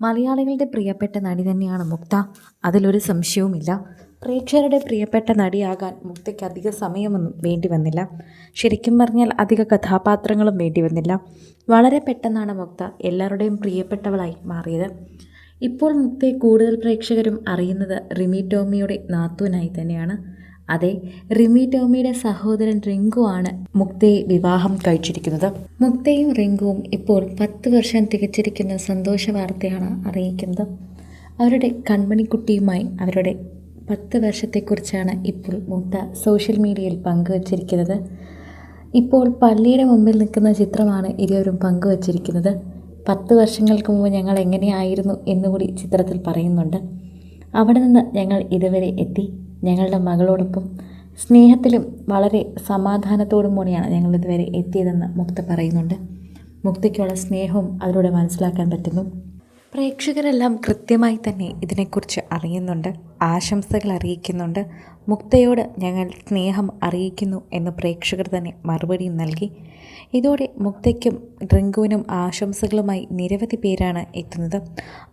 മലയാളികളുടെ പ്രിയപ്പെട്ട നടി തന്നെയാണ് മുക്ത. അതിലൊരു സംശയവുമില്ല. പ്രേക്ഷകരുടെ പ്രിയപ്പെട്ട നടിയാകാൻ മുക്തയ്ക്ക് അധിക സമയമൊന്നും വേണ്ടി വന്നില്ല. ശരിക്കും പറഞ്ഞാൽ അധിക കഥാപാത്രങ്ങളും വേണ്ടി വന്നില്ല. വളരെ പെട്ടെന്നാണ് മുക്ത എല്ലാവരുടെയും പ്രിയപ്പെട്ടവളായി മാറിയത്. ഇപ്പോൾ മുക്തയെ കൂടുതൽ പ്രേക്ഷകരും അറിയുന്നത് റിമി ടോമിയുടെ നാത്തൂനായി തന്നെയാണ്. അതെ റിമി ടോമിയുടെ സഹോദരൻ റിങ്കു ആണ് മുക്തയെ വിവാഹം കഴിച്ചിരിക്കുന്നത്. മുക്തയും റിങ്കുവും ഇപ്പോൾ പത്ത് വർഷം തികച്ചിരിക്കുന്ന സന്തോഷ വാർത്തയാണ് അറിയിക്കുന്നത്. അവരുടെ കൺമണിക്കുട്ടിയുമായി അവരുടെ പത്ത് വർഷത്തെക്കുറിച്ചാണ് ഇപ്പോൾ മുക്ത സോഷ്യൽ മീഡിയയിൽ പങ്കുവച്ചിരിക്കുന്നത്. ഇപ്പോൾ പള്ളിയുടെ മുമ്പിൽ നിൽക്കുന്ന ചിത്രമാണ് ഇരുവരും പങ്കുവച്ചിരിക്കുന്നത്. പത്ത് വർഷങ്ങൾക്ക് മുമ്പ് ഞങ്ങൾ എങ്ങനെയായിരുന്നു എന്നുകൂടി ചിത്രത്തിൽ പറയുന്നുണ്ട്. അവിടെ നിന്ന് ഞങ്ങൾ ഇതുവരെ എത്തി. ഞങ്ങളുടെ മകളോടൊപ്പം സ്നേഹത്തിലും വളരെ സമാധാനത്തോടും കൂടിയാണ് ഞങ്ങൾ ഇതുവരെ എത്തിയതെന്ന് മുക്ത പറയുന്നുണ്ട്. മുക്തയ്ക്കുള്ള സ്നേഹവും അതിലൂടെ മനസ്സിലാക്കാൻ പറ്റുന്നു. പ്രേക്ഷകരെല്ലാം കൃത്യമായി തന്നെ ഇതിനെക്കുറിച്ച് അറിയുന്നുണ്ട് ആശംസകൾ അറിയിക്കുന്നുണ്ട്. മുക്തയോട് ഞങ്ങൾ സ്നേഹം അറിയിക്കുന്നു എന്ന് പ്രേക്ഷകർ തന്നെ മറുപടി നൽകി. ഇതോടെ മുക്തയ്ക്കും ഡ്രിങ്കുവിനും ആശംസകളുമായി നിരവധി പേരാണ് എത്തുന്നത്.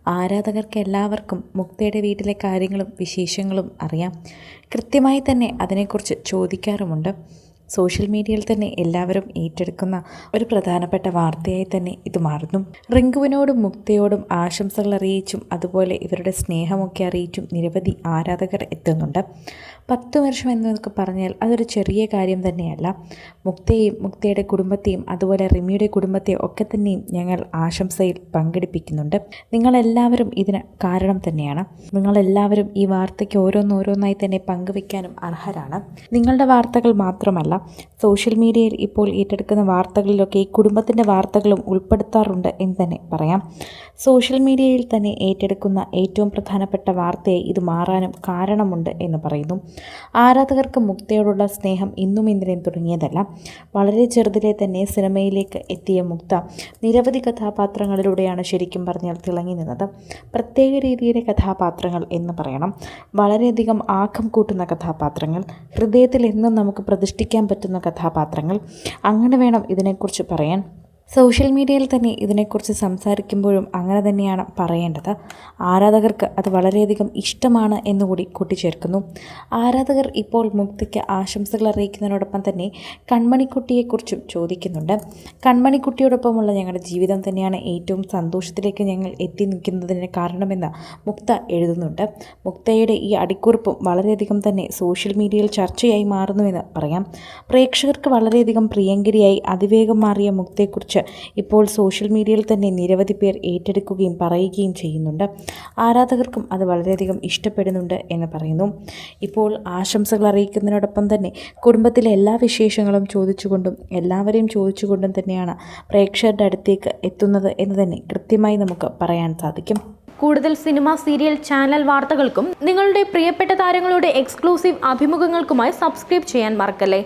ആരാധകർക്ക് എല്ലാവർക്കും മുക്തയുടെ വീട്ടിലെ കാര്യങ്ങളും വിശേഷങ്ങളും അറിയാം. കൃത്യമായി തന്നെ അതിനെക്കുറിച്ച് ചോദിക്കാറുമുണ്ട്. സോഷ്യൽ മീഡിയയിൽ തന്നെ എല്ലാവരും ഏറ്റെടുക്കുന്ന ഒരു പ്രധാനപ്പെട്ട വാർത്തയായി തന്നെ ഇത് മാറുന്നു. റിങ്കുവിനോടും മുക്തയോടും ആശംസകൾ അറിയിച്ചും അതുപോലെ ഇവരുടെ സ്നേഹമൊക്കെ അറിയിച്ചും നിരവധി ആരാധകർ എത്തുന്നുണ്ട്. പത്ത് വർഷം എന്നൊക്കെ പറഞ്ഞാൽ അതൊരു ചെറിയ കാര്യം തന്നെയല്ല. മുക്തയെയും മുക്തയുടെ കുടുംബത്തെയും അതുപോലെ റിമിയുടെ കുടുംബത്തെയും ഒക്കെ തന്നെയും ഞങ്ങൾ ആശംസയിൽ പങ്കെടുപ്പിക്കുന്നുണ്ട്. നിങ്ങളെല്ലാവരും ഇതിന് കാരണം തന്നെയാണ്. നിങ്ങളെല്ലാവരും ഈ വാർത്തയ്ക്ക് ഓരോന്നോരോന്നായി തന്നെ പങ്കുവെക്കാനും അർഹരാണ്. നിങ്ങളുടെ വാർത്തകൾ മാത്രമല്ല സോഷ്യൽ മീഡിയയിൽ ഇപ്പോൾ ഏറ്റെടുക്കുന്ന വാർത്തകളിലൊക്കെ ഈ കുടുംബത്തിന്റെ വാർത്തകളും ഉൾപ്പെടുത്താറുണ്ട് എന്ന് തന്നെ പറയാം. സോഷ്യൽ മീഡിയയിൽ തന്നെ ഏറ്റെടുക്കുന്ന ഏറ്റവും പ്രധാനപ്പെട്ട വാർത്തയെ ഇത് മാറാനും കാരണമുണ്ട് എന്ന് പറയുന്നു. ആരാധകർക്ക് മുക്തയോടുള്ള സ്നേഹം ഇന്നും ഇന്നലെയും തുടങ്ങിയതല്ല. വളരെ ചെറുതിലെ തന്നെ സിനിമയിലേക്ക് എത്തിയ മുക്ത നിരവധി കഥാപാത്രങ്ങളിലൂടെയാണ് ശരിക്കും പറഞ്ഞാൽ തിളങ്ങി നിന്നത്. പ്രത്യേക രീതിയിലെ കഥാപാത്രങ്ങൾ എന്ന് പറയണം. വളരെയധികം ആക്കം കൂട്ടുന്ന കഥാപാത്രങ്ങൾ. ഹൃദയത്തിൽ എന്നും നമുക്ക് പ്രതിഷ്ഠിക്കാൻ പറ്റുന്ന കഥാപാത്രങ്ങൾ. അങ്ങനെ വേണം ഇതിനെക്കുറിച്ച് പറയാൻ. സോഷ്യൽ മീഡിയയിൽ തന്നെ ഇതിനെക്കുറിച്ച് സംസാരിക്കുമ്പോഴും അങ്ങനെ തന്നെയാണ് പറയേണ്ടത്. ആരാധകർക്ക് അത് വളരെയധികം ഇഷ്ടമാണ് എന്നുകൂടി കൂട്ടിച്ചേർക്കുന്നു. ആരാധകർ ഇപ്പോൾ മുക്തിക്ക് ആശംസകൾ അറിയിക്കുന്നതിനോടൊപ്പം തന്നെ കൺമണിക്കുട്ടിയെക്കുറിച്ചും ചോദിക്കുന്നുണ്ട്. കൺമണിക്കുട്ടിയോടൊപ്പമുള്ള ഞങ്ങളുടെ ജീവിതം തന്നെയാണ് ഏറ്റവും സന്തോഷത്തിലേക്ക് ഞങ്ങൾ എത്തി നിൽക്കുന്നതിന് കാരണമെന്ന് മുക്ത എഴുതുന്നുണ്ട്. മുക്തയുടെ ഈ അടിക്കുറിപ്പും വളരെയധികം തന്നെ സോഷ്യൽ മീഡിയയിൽ ചർച്ചയായി മാറുന്നുവെന്ന് പറയാം. പ്രേക്ഷകർക്ക് വളരെയധികം പ്രിയങ്കരിയായി അതിവേഗം മാറിയ മുക്തയെക്കുറിച്ച് ഇപ്പോൾ സോഷ്യൽ മീഡിയയിൽ തന്നെ നിരവധി പേർ ഏറ്റെടുക്കുകയും പറയുകയും ചെയ്യുന്നുണ്ട്. ആരാധകർക്കും അത് വളരെയധികം ഇഷ്ടപ്പെടുന്നുണ്ട് എന്ന് പറയുന്നു. ഇപ്പോൾ ആശംസകൾ അറിയിക്കുന്നതിനോടൊപ്പം തന്നെ കുടുംബത്തിലെ എല്ലാ വിശേഷങ്ങളും ചോദിച്ചുകൊണ്ടും എല്ലാവരെയും ചോദിച്ചുകൊണ്ടും തന്നെയാണ് പ്രേക്ഷകരുടെ അടുത്തേക്ക് എത്തുന്നത് എന്ന് തന്നെ കൃത്യമായി നമുക്ക് പറയാൻ സാധിക്കും. കൂടുതൽ സിനിമ സീരിയൽ ചാനൽ വാർത്തകൾക്കും നിങ്ങളുടെ പ്രിയപ്പെട്ട താരങ്ങളുടെ എക്സ്ക്ലൂസീവ് അഭിമുഖങ്ങൾക്കുമായി സബ്സ്ക്രൈബ് ചെയ്യാൻ മറക്കല്ലേ?